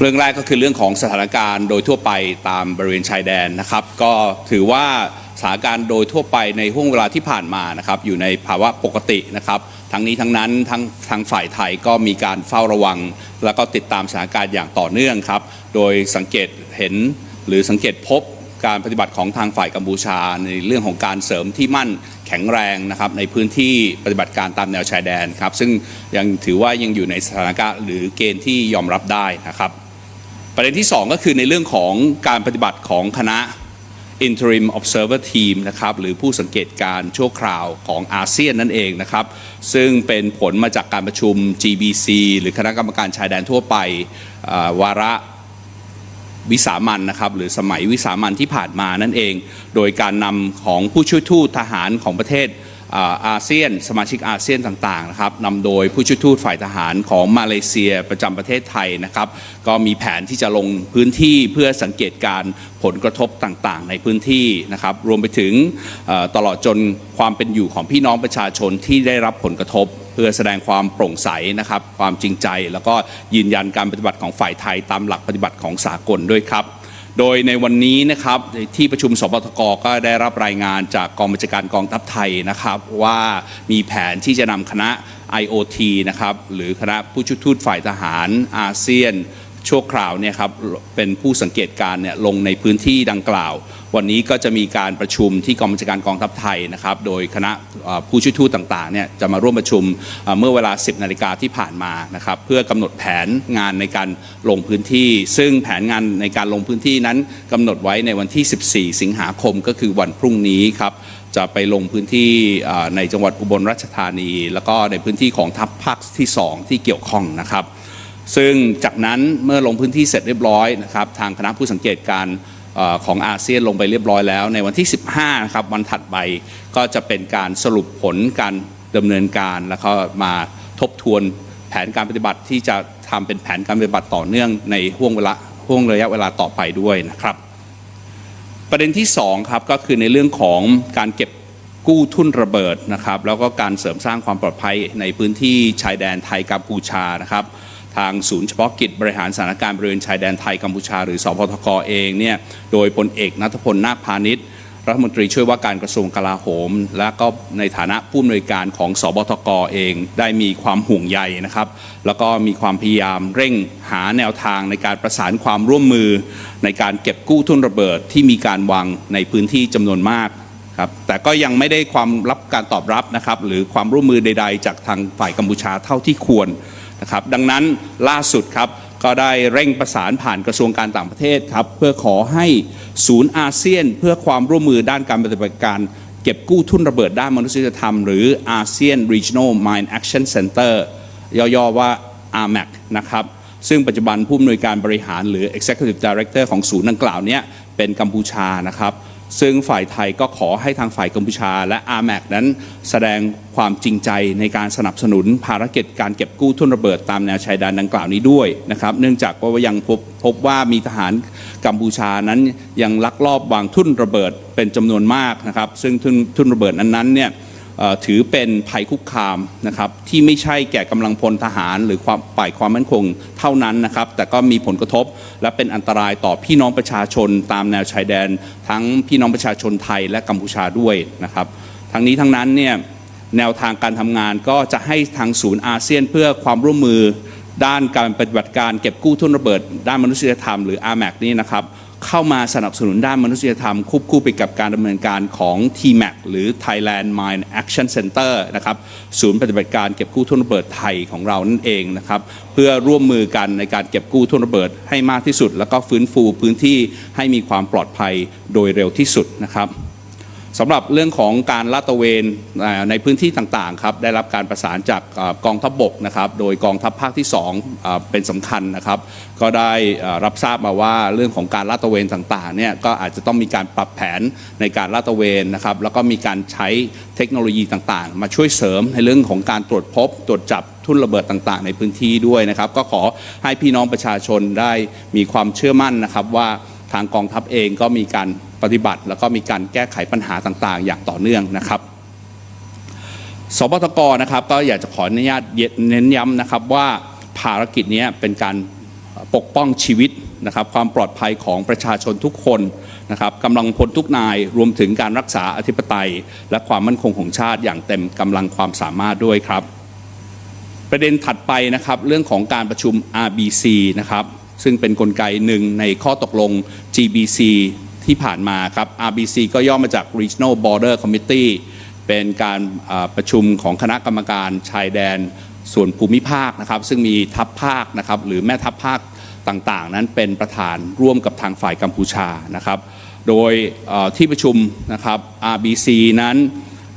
เรื่องแรกก็คือเรื่องของสถานการณ์โดยทั่วไปตามบริเวณชายแดนนะครับ ก็ถือว่าสถานการณ์โดยทั่วไปในห่วงเวลาที่ผ่านมานะครับอยู่ในภาวะปกตินะครับ ทั้งนี้ทั้งนั้นทั้งทางฝ่ายไทยก็มีการเฝ้าระวัง แล้วก็ติดตามสถานการณ์อย่างต่อเนื่องครับ โดยสังเกตเห็นหรือสังเกตพบการปฏิบัติของทางฝ่ายกัมพูชา ในเรื่องของการเสริมที่มั่นแข็งแรงนะครับในพื้นที่ปฏิบัติการตามแนวชายแดนครับ ซึ่งยังถือว่ายังอยู่ในสถานการณ์หรือเกณฑ์ที่ยอมรับได้นะครับ ประเด็นที่ 2 ก็คือในเรื่องของการปฏิบัติของคณะ Interim Observer Team นะครับหรือผู้สังเกตการ์ชั่วคราวของอาเซียนนั่นเองนะครับ ซึ่งเป็นผลมาจากการประชุม GBC หรือคณะกรรมการชายแดนทั่วไปวาระวิสามันนะครับหรือสมัยวิสามันที่ผ่านมานั่นเอง โดยการนำของผู้ช่วยทูตทหารของประเทศ อาเซียน สมาชิกอาเซียนต่างๆนะครับนำโดยผู้ช่วยทูตฝ่ายทหารของมาเลเซียประจำประเทศไทยนะครับก็มีแผนที่จะลงพื้นที่เพื่อสังเกตการ์ผลกระทบต่างๆ ในพื้นที่นะครับรวมไปถึงตลอดจนความเป็นอยู่ของพี่น้องประชาชนที่ได้รับผลกระทบเพื่อแสดงความโปร่งใสนะครับ ความจริงใจ แล้วก็ยืนยันการปฏิบัติของฝ่ายไทยตามหลักปฏิบัติของสากลด้วยครับ โดยในวันนี้นะครับที่ประชุมสปทกก็ได้รับรายงานจากกองบัญชาการกองทัพไทยนะครับ ว่ามีแผนที่จะนำคณะ IOT นะครับหรือคณะผู้ชุดทูตฝ่ายทหารอาเซียนชั่วคราวเนี่ยครับเป็นผู้สังเกตการณ์เนี่ยลงในพื้นที่ดังกล่าว วันนี้ก็จะมีการประชุมที่กองบัญชาการกองทัพไทยนะครับ โดยคณะผู้ช่วยทูตต่างๆเนี่ยจะมาร่วมประชุมเมื่อเวลา 10นาฬิกาที่ผ่านมานะครับ เพื่อกำหนดแผนงานในการลงพื้นที่ ซึ่งแผนงานในการลงพื้นที่นั้นกำหนดไว้ในวันที่ 14 สิงหาคมก็คือวันพรุ่งนี้ครับจะไปลงพื้นที่ในจังหวัดอุบลราชธานี แล้วก็ในพื้นที่ของทัพภาคที่ 2 ที่เกี่ยวข้องนะครับ ซึ่งจากนั้นเมื่อลงพื้นที่เสร็จเรียบร้อยนะครับ ทางคณะผู้สังเกตการณ์ ของอาเซียนลงไปเรียบร้อยแล้ว ในวันที่ 15นะครับวันถัดไปก็จะเป็นการสรุปผลการดำเนินการแล้วก็มาทบทวนแผนการปฏิบัติที่จะทำเป็นแผนการปฏิบัติต่อเนื่องในห่วงเวลาห่วงระยะเวลาต่อไปด้วยนะครับ ประเด็นที่2ครับก็คือในเรื่องของการเก็บกู้ทุนระเบิดนะครับ แล้วก็การเสริมสร้างความปลอดภัยในพื้นที่ชายแดนไทยกัมพูชานะครับ ทางศูนย์เฉพาะกิจบริหารสถานการณ์บริเวณชายแดนไทยกัมพูชา หรือสพทกเองเนี่ยโดยพลเอกนัทพลนาคพาณิชย์รัฐมนตรีช่วยว่าการกระทรวงกลาโหม และก็ในฐานะผู้อำนวยการของสบทกเองได้มีความห่วงใยนะครับ แล้วก็มีความพยายามเร่งหาแนวทางในการประสานความร่วมมือ ในการเก็บกู้ทุนระเบิดที่มีการวางในพื้นที่จำนวนมากครับแต่ก็ยังไม่ได้ความรับการตอบรับนะครับ หรือความร่วมมือใด ๆ จากทางฝ่ายกัมพูชาเท่าที่ควร นะครับดังนั้นล่าสุดครับก็ได้เร่งประสานผ่านกระทรวงการต่างประเทศครับเพื่อขอให้ศูนย์อาเซียน เพื่อความร่วมมือด้านการปฏิบัติการ เก็บกู้ทุนระเบิดด้านมนุษยธรรม หรือ ASEAN Regional Mine Action Center ย่อๆว่า RMAC นะครับซึ่งปัจจุบันผู้อำนวยการบริหารหรือ Executive Director ของศูนย์ดังกล่าวนี้เป็นกัมพูชานะครับ ซึ่งฝ่ายไทยก็ขอให้ทางฝ่ายกัมพูชา และ r m แมนั้นแสดงความจริงใจในการสนับสนุนภารกิจการเก็บกู้ทุนระเบิดตามแนวชายแดนดังกล่าวนี้ด้วยนะครับ เนื่องจากว่ายังพบพบว่ามีทหารกัมพูชานั้นยังลักลอบวางทุ่นระเบิดเป็นจำนวนมากนะครับ ซึ่งทุนทุนระเบิดนั้นๆเนี่ย ถือเป็นภัยคุกคามนะครับที่ไม่ใช่แก่กำลังพลทหาร หรือความฝ่ายความมั่นคงเท่านั้นนะครับแต่ก็มีผลกระทบและเป็นอันตรายต่อพี่น้องประชาชนตามแนวชายแดน ทั้งพี่น้องประชาชนไทยและกัมพูชาด้วยนะครับทั้งนี้ทั้งนั้นเนี่ยแนวทางการทำงานก็จะให้ทางศูนย์อาเซียนเพื่อความร่วมมือด้านการปฏิบัติการเก็บกู้ทุนระเบิด ด้านมนุษยธรรมหรือ RMAC นี่นะครับ เข้ามาสนับสนุนด้านมนุษยธรรมควบคู่ไปกับการดำเนินการของ TMAC หรือ Thailand Mine Action Center นะครับศูนย์ปฏิบัติการเก็บกู้ทุนระเบิดไทยของเรานั่นเองนะครับเพื่อร่วมมือกันในการเก็บกู้ทุนระเบิดให้มากที่สุด แล้วก็ฟื้นฟูพื้นที่ให้มีความปลอดภัยโดยเร็วที่สุดนะครับ สำหรับเรื่องของการลาดตระเวนในพื้นที่ต่างๆครับได้รับการประสานจากกองทัพบกนะครับโดยกองทัพภาคที่ 2เอ่อเป็นสำคัญนะครับก็ได้รับทราบมาว่าเรื่องของการลาดตระเวนต่างๆเนี่ยก็อาจจะต้องมีการปรับแผนในการลาดตระเวนนะครับแล้วก็มีการใช้เทคโนโลยีต่างๆ มาช่วยเสริมในเรื่องของการตรวจพบ ตรวจจับทุ่นระเบิดต่างๆ ในพื้นที่ด้วยนะครับก็ขอให้พี่น้องประชาชนได้มีความเชื่อมั่นนะครับว่าทางกองทัพเองก็มีการ ปฏิบัติ แล้วก็มีการแก้ไขปัญหาต่างๆ อย่างต่อเนื่องนะครับสปทกนะครับก็อยากจะขออนุญาตเน้นย้ำนะครับว่าภารกิจนี้เป็นการปกป้องชีวิตนะครับความปลอดภัยของประชาชนทุกคนนะครับกำลังพลทุกนายรวมถึงการรักษาอธิปไตย และความมั่นคงของชาติอย่างเต็มกำลังความสามารถด้วยครับ ประเด็นถัดไปนะครับเรื่องของการประชุม RBC นะครับซึ่งเป็นนกลไกหนึ่งในข้อตกลง GBC ที่ผ่านมาครับ RBC ก็ย่อมาจาก Regional Border Committee เป็นการประชุมของคณะกรรมการชายแดนส่วนภูมิภาคนะครับ ซึ่งมีทัพภาคนะครับหรือแม่ทัพภาคต่างๆ นั้นเป็นประธานร่วมกับทางฝ่ายกัมพูชานะครับ โดยที่ประชุมนะครับ RBC นั้น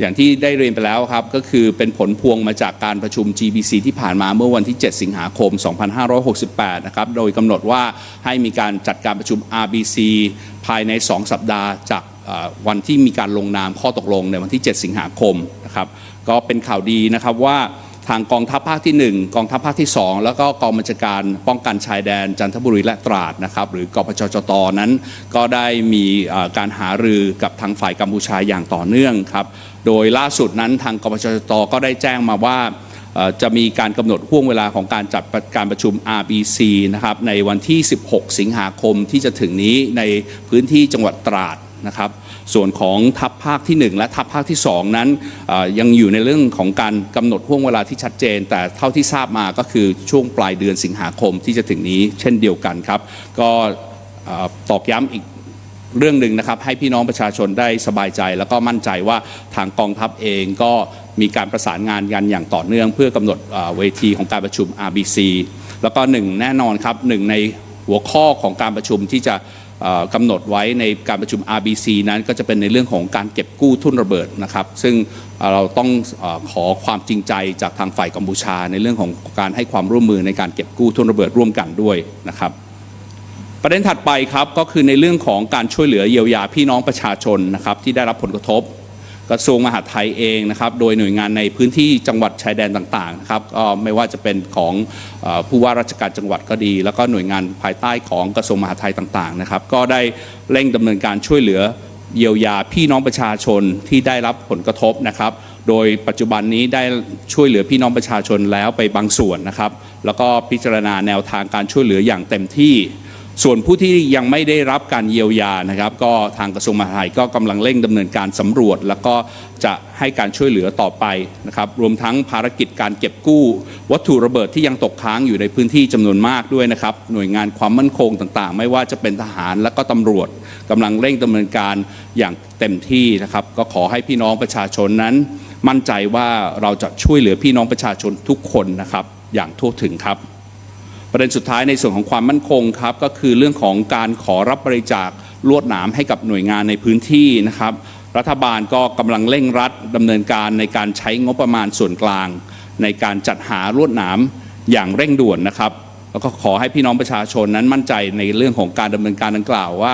อย่างที่ได้เรียนไปแล้วครับ ก็คือเป็นผลพวงมาจากการประชุม GBC ที่ผ่านมาเมื่อวันที่ 7 สิงหาคม 2568 นะครับ โดยกำหนดว่าให้มีการจัดการประชุม RBC ภายใน 2 สัปดาห์ จากวันที่มีการลงนามข้อตกลงในวันที่ 7 สิงหาคมนะครับ ก็เป็นข่าวดีนะครับว่าทางกองทัพภาคที่ 1 กองทัพภาคที่ 2 แล้วก็กองบัญชาการป้องกันชายแดนจันทบุรีและตราดนะครับหรือกปชจตนั้น ก็ได้มีการหารือกับทางฝ่ายกัมพูชาอย่างต่อเนื่องครับ โดยล่าสุดนั้นทางกปชตก็ได้แจ้งมาว่าจะมีการกำหนดห่วงเวลาของการจัดการประชุม RBC นะครับในวันที่ 16 สิงหาคมที่จะถึงนี้ในพื้นที่จังหวัดตราดนะครับ ส่วนของทัพภาคที่ 1 และทัพภาคที่ 2 นั้นยังอยู่ในเรื่องของการกำหนดห่วงเวลาที่ชัดเจน แต่เท่าที่ทราบมาก็คือช่วงปลายเดือนสิงหาคมที่จะถึงนี้เช่นเดียวกันครับ ก็ตอกย้ำอีก เรื่องหนึ่งนะครับให้พี่น้องประชาชนได้สบายใจ แล้วก็มั่นใจว่าทางกองทัพเองก็มีการประสานงานกันอย่างต่อเนื่อง เพื่อกำหนดเวทีของการประชุม RBC แล้วก็หนึ่งแน่นอนครับหนึ่งในหัวข้อของการประชุมที่จะกำหนดไว้ในการประชุม RBC นั้นก็จะเป็นในเรื่องของการเก็บกู้ทุนระเบิดนะครับ ซึ่งเราต้องอขอความจริงใจจากทางฝ่ายกัมพูชา ในเรื่องของการให้ความร่วมมือในการเก็บกู้ทุนระเบิดร่วมกันด้วยนะครับ ประเด็นถัดไปครับก็คือในเรื่องของการช่วยเหลือเยียวยาพี่น้องประชาชนนะครับที่ได้รับผลกระทบ กระทรวงมหาดไทยเองนะครับโดยหน่วยงานในพื้นที่จังหวัดชายแดนต่างๆนะครับก็ไม่ว่าจะเป็นของผู้ว่าราชการจังหวัดก็ดี แล้วก็หน่วยงานภายใต้ของกระทรวงมหาดไทยต่างๆนะครับก็ได้เร่งดำเนินการช่วยเหลือเยียวยาพี่น้องประชาชนที่ได้รับผลกระทบนะครับ โดยปัจจุบันนี้ได้ช่วยเหลือพี่น้องประชาชนแล้วไปบางส่วนนะครับ แล้วก็พิจารณาแนวทางการช่วยเหลืออย่างเต็มที่ ส่วนผู้ที่ยังไม่ได้รับการเยียวยานะครับ ก็ทางกระทรวงมหาดไทยก็กำลังเร่งดำเนินการสำรวจ แล้วก็จะให้การช่วยเหลือต่อไปนะครับ รวมทั้งภารกิจการเก็บกู้ วัตถุระเบิดที่ยังตกค้างอยู่ในพื้นที่จำนวนมากด้วยนะครับ หน่วยงานความมั่นคงต่างๆ ไม่ว่าจะเป็นทหารและก็ตำรวจกำลังเร่งดำเนินการอย่างเต็มที่นะครับ ก็ขอให้พี่น้องประชาชนนั้น มั่นใจว่าเราจะช่วยเหลือพี่น้องประชาชนทุกคนนะครับ อย่างทั่วถึงครับ ประเด็นสุดท้ายในส่วนของความมั่นคงครับก็คือเรื่องของการขอรับบริจาคลวดหนามให้กับหน่วยงานในพื้นที่นะครับ รัฐบาลก็กำลังเร่งรัดดำเนินการในการใช้งบประมาณส่วนกลาง ในการจัดหาลวดหนามอย่างเร่งด่วนนะครับ แล้วก็ขอให้พี่น้องประชาชนนั้นมั่นใจในเรื่องของการดำเนินการดังกล่าวว่า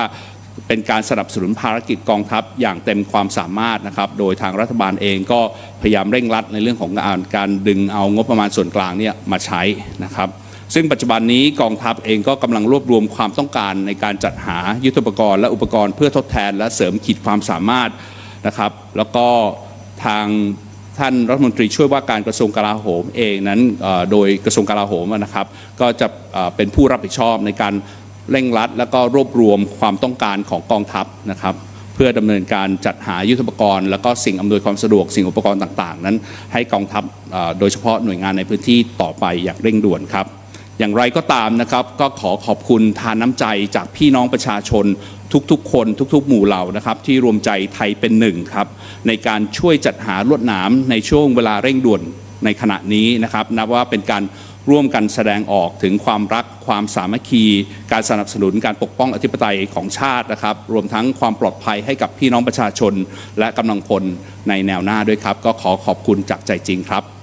เป็นการสนับสนุนภารกิจกองทัพอย่างเต็มความสามารถนะครับ โดยทางรัฐบาลเองก็พยายามเร่งรัดในเรื่องของการการดึงเอางบประมาณส่วนกลางเนี่ยมาใช้นะครับ ซึ่งปัจจุบันนี้กองทัพเองก็กำลังรวบรวมความต้องการในการจัดหายุทธปกรณ์และอุปกรณ์เพื่อทดแทนและเสริมขีดความสามารถนะครับ แล้วก็ทางท่านรัฐมนตรีช่วยว่าการกระทรวงกลาโหมเองนั้นโดยกระทรวงกลาโหมนะครับ ก็จะเป็นผู้รับผิดชอบในการเร่งรัด แล้วก็รวบรวมความต้องการของกองทัพนะครับ เพื่อดำเนินการจัดหายุทธปกรณ์ แล้วก็สิ่งอำนวยความสะดวกสิ่งอุปกรณ์ต่าง ๆ นั้น ให้กองทัพโดยเฉพาะหน่วยงานในพื้นที่ต่อไปอย่างเร่งด่วนครับ อย่างไรก็ตามนะครับ ก็ขอขอบคุณทานน้ำใจจากพี่น้องประชาชนทุกๆ คนทุกๆ หมู่เหล่านะครับที่รวมใจไทยเป็นหนึ่งครับในการช่วยจัดหาลวดหนามในช่วงเวลาเร่งด่วนในขณะนี้นะครับนับว่าเป็นการร่วมกันแสดงออกถึงความรักความสามัคคี การสนับสนุนการปกป้องอธิปไตยของชาตินะครับ รวมทั้งความปลอดภัยให้กับพี่น้องประชาชน และกำลังพลในแนวหน้าด้วยครับ ก็ขอขอบคุณจากใจจริงครับ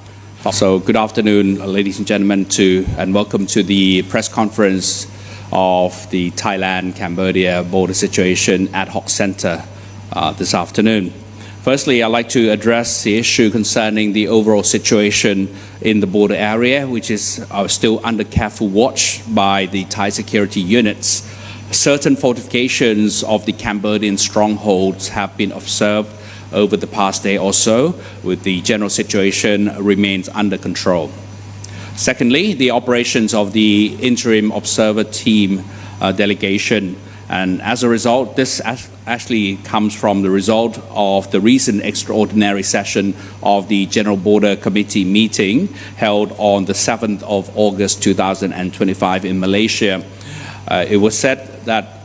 So good afternoon, ladies and gentlemen, to, and welcome to the press conference of the Thailand-Cambodia border situation ad hoc center uh, this afternoon. Firstly, I'd like to address the issue concerning the overall situation in the border area, which is uh, still under careful watch by the Thai security units. Certain fortifications of the Cambodian strongholds have been observed over the past day or so, with the general situation remains under control. Secondly, the operations of the interim observer team uh, delegation. And as a result, this actually comes from the result of the recent extraordinary session of the General Border Committee meeting held on the 7th of August 2025 in Malaysia. Uh, it was said that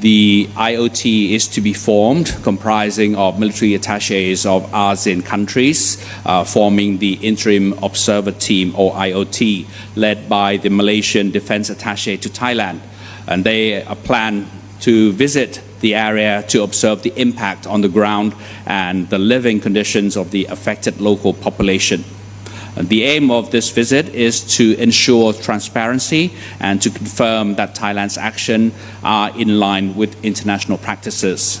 the IOT is to be formed, comprising of military attaches of ASEAN countries, uh, forming the Interim Observer Team or IOT, led by the Malaysian Defense Attaché to Thailand. And they uh, plan to visit the area to observe the impact on the ground and the living conditions of the affected local population. The aim of this visit is to ensure transparency and to confirm that Thailand's action are in line with international practices.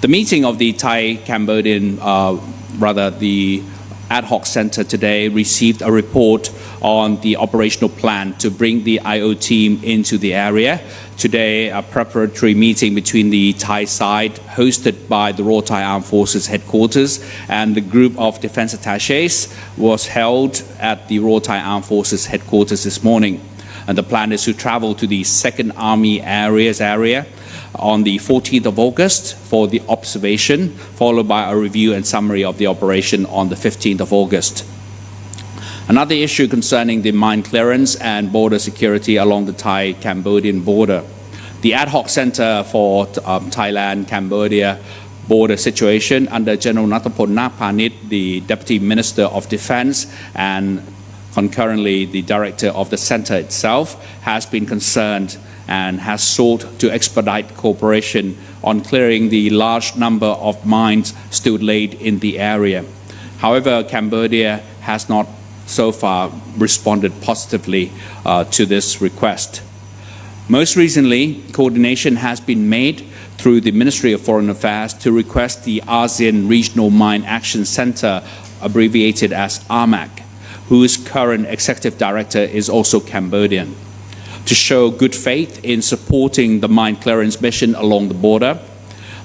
The meeting of the Thai Cambodian, uh, rather the ad hoc center today received a report on the operational plan to bring the IO team into the area. Today, a preparatory meeting between the Thai side, hosted by the Royal Thai Armed Forces headquarters and the group of defense attaches, was held at the Royal Thai Armed Forces headquarters this morning. And the plan is to travel to the Second Army Areas area on the 14th of August for the observation, followed by a review and summary of the operation on the 15th of August. Another issue concerning the mine clearance and border security along the Thai Cambodian border. The ad hoc center for um, Thailand Cambodia border situation under General Natapol Napanit, the Deputy Minister of Defense, and concurrently the director of the center itself, has been concerned and has sought to expedite cooperation on clearing the large number of mines still laid in the area. However, Cambodia has not so far responded positively uh, to this request. Most recently, coordination has been made through the Ministry of Foreign Affairs to request the ASEAN Regional Mine Action Center, abbreviated as ARMAC, whose current executive director is also Cambodian, to show good faith in supporting the mine clearance mission along the border.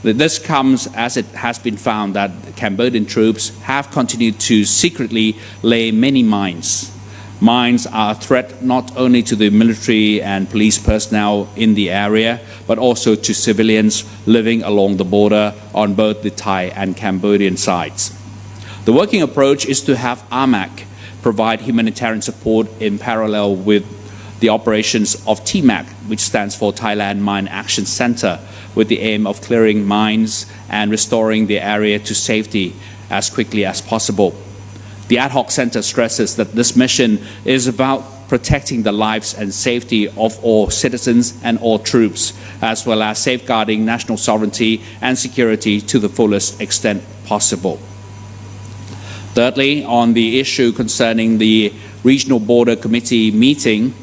This comes as it has been found that Cambodian troops have continued to secretly lay many mines. Mines are a threat not only to the military and police personnel in the area, but also to civilians living along the border on both the Thai and Cambodian sides. The working approach is to have ARMAC provide humanitarian support in parallel with the operations of TMAC, which stands for Thailand Mine Action Center, with the aim of clearing mines and restoring the area to safety as quickly as possible. The ad hoc center stresses that this mission is about protecting the lives and safety of all citizens and all troops, as well as safeguarding national sovereignty and security to the fullest extent possible. Thirdly, on the issue concerning the Regional Border Committee meeting,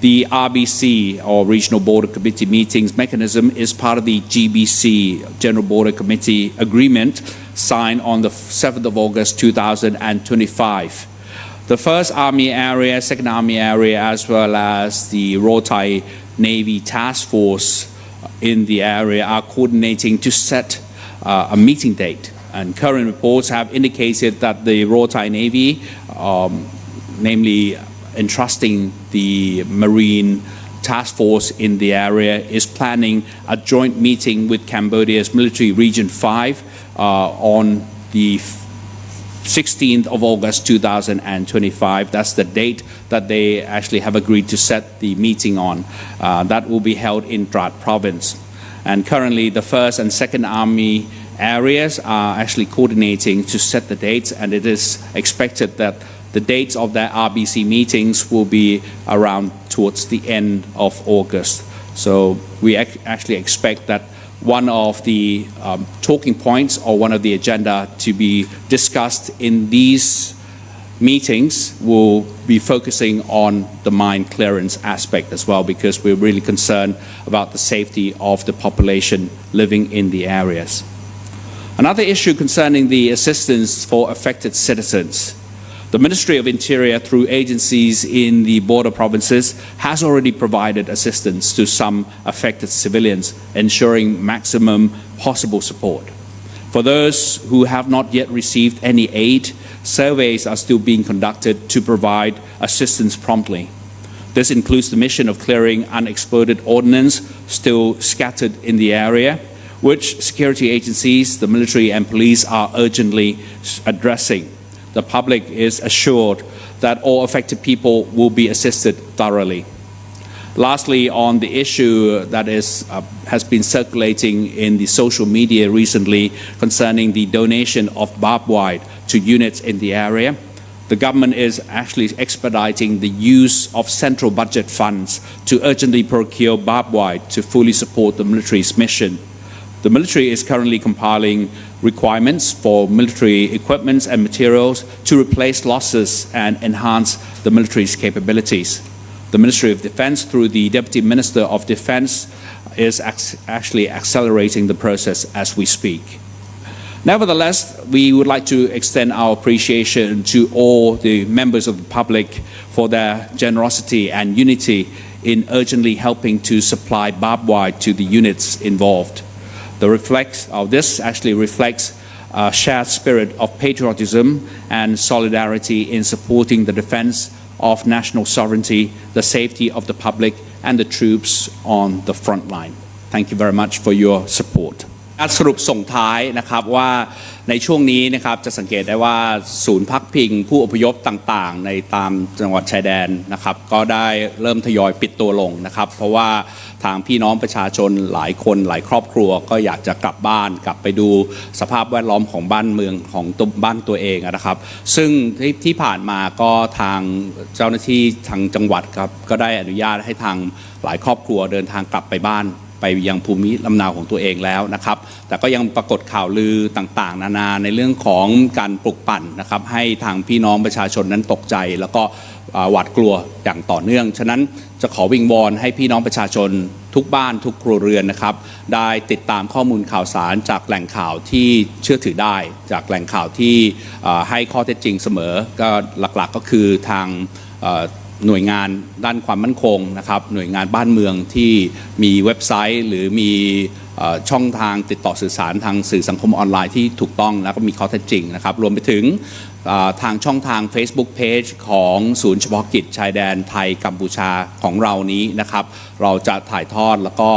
the RBC or Regional Border Committee meetings mechanism is part of the GBC General Border Committee agreement signed on the 7th of August 2025. The first Army area, second Army area, as well as the Royal Thai Navy Task Force in the area are coordinating to set uh, a meeting date. And current reports have indicated that the Royal Thai Navy, um, namely entrusting the Marine Task Force in the area, is planning a joint meeting with Cambodia's Military Region 5 uh, on the 16th of August 2025. That's the date that they actually have agreed to set the meeting on. Uh, that will be held in Trat province. And currently, the 1st and 2nd Army areas are actually coordinating to set the dates, and it is expected that the dates of their RBC meetings will be around towards the end of August. So we ac- actually expect that one of the um, talking points or one of the agenda to be discussed in these meetings will be focusing on the mine clearance aspect as well because we're really concerned about the safety of the population living in the areas. Another issue concerning the assistance for affected citizens. The Ministry of Interior, through agencies in the border provinces, has already provided assistance to some affected civilians, ensuring maximum possible support. For those who have not yet received any aid, surveys are still being conducted to provide assistance promptly. This includes the mission of clearing unexploded ordnance still scattered in the area, which security agencies, the military, and police are urgently addressing. The public is assured that all affected people will be assisted thoroughly. Lastly, on the issue that is, uh, has been circulating in the social media recently concerning the donation of barbed wire to units in the area, the government is actually expediting the use of central budget funds to urgently procure barbed wire to fully support the military's mission. The military is currently compiling requirements for military equipment and materials to replace losses and enhance the military's capabilities. The Ministry of Defense, through the Deputy Minister of Defense, is actually accelerating the process as we speak. Nevertheless, we would like to extend our appreciation to all the members of the public for their generosity and unity in urgently helping to supply barbed wire to the units involved The reflects of this actually reflects a shared spirit of patriotism and solidarity in supporting the defense of national sovereignty, the safety of the public, and the troops on the front line. Thank you very much for your support. การสรุปส่งท้ายนะครับว่าในช่วงนี้นะครับจะสังเกตได้ว่าศูนย์พักพิงผู้อพยพต่างๆ ในตามจังหวัดชายแดนนะครับ ก็ได้เริ่มทยอยปิดตัวลงนะครับ เพราะว่า ทางพี่น้องประชาชนหลายคนหลายครอบครัว ก็อยากจะกลับบ้านกลับไปดูสภาพแวดล้อมของบ้านเมืองของตัวบ้านตัวเองนะครับ ซึ่งที่ที่ผ่านมาก็ทางเจ้าหน้าที่ทางจังหวัดครับก็ได้อนุญาตให้ทางหลายครอบครัวเดินทางกลับไปบ้านไปยังภูมิลำเนาของตัวเองแล้วนะครับ แต่ก็ยังปรากฏข่าวลือต่างๆ นานาในเรื่องของการปลุกปั่นนะครับ ให้ทางพี่น้องประชาชนนั้นตกใจแล้วก็ หวาดกลัวอย่างต่อเนื่อง ฉะนั้นจะขอวิงวอนให้พี่น้องประชาชนทุกบ้านทุกครัวเรือนนะครับ ได้ติดตามข้อมูลข่าวสารจากแหล่งข่าวที่เชื่อถือได้ จากแหล่งข่าวที่ให้ข้อเท็จจริงเสมอ ก็หลักๆก็คือทางหน่วยงานด้านความมั่นคงนะครับ หน่วยงานบ้านเมืองที่มีเว็บไซต์หรือมี ช่องทางติดต่อสื่อสารทางสื่อสังคมออนไลน์ที่ถูกต้องแล้วก็มีข้อเท็จจริงนะครับ รวมไปถึงทางช่องทาง Facebook Page ของศูนย์เฉพาะกิจชายแดนไทยกัมพูชาของเรานี้นะครับ เราจะถ่ายทอดแล้วก็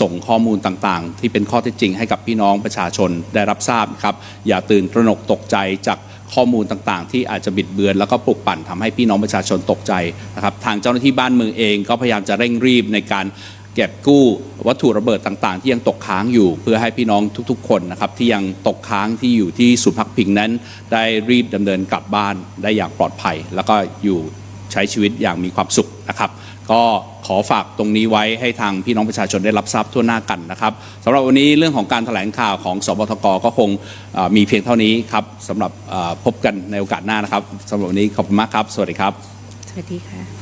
ส่งข้อมูลต่างๆ ที่เป็นข้อเท็จจริงให้กับพี่น้องประชาชนได้รับทราบนะครับ อย่าตื่นตระหนกตกใจจากข้อมูลต่างๆ ที่อาจจะบิดเบือนแล้วก็ปลุกปั่นทำให้พี่น้องประชาชนตกใจนะครับทางเจ้าหน้าที่บ้านเมืองเองก็พยายามจะเร่งรีบในการ เก็บกู้วัตถุระเบิดต่างๆ ที่ยังตกค้างอยู่ เพื่อให้พี่น้องทุกๆ คนนะครับที่ยังตกค้างที่อยู่ที่ศูนย์พักพิงนั้น ได้รีบดำเนินกลับบ้านได้อย่างปลอดภัย แล้วก็อยู่ใช้ชีวิตอย่างมีความสุขนะครับก็ขอฝากตรงนี้ไว้ให้ทางพี่น้องประชาชนได้รับทราบทั่วหน้ากันนะครับสำหรับวันนี้เรื่องของการแถลงข่าวของสบทกก็คงมีเพียงเท่านี้ครับสำหรับพบกันในโอกาสหน้านะครับสำหรับวันนี้ขอบคุณมากครับ สวัสดีครับ สวัสดีค่ะ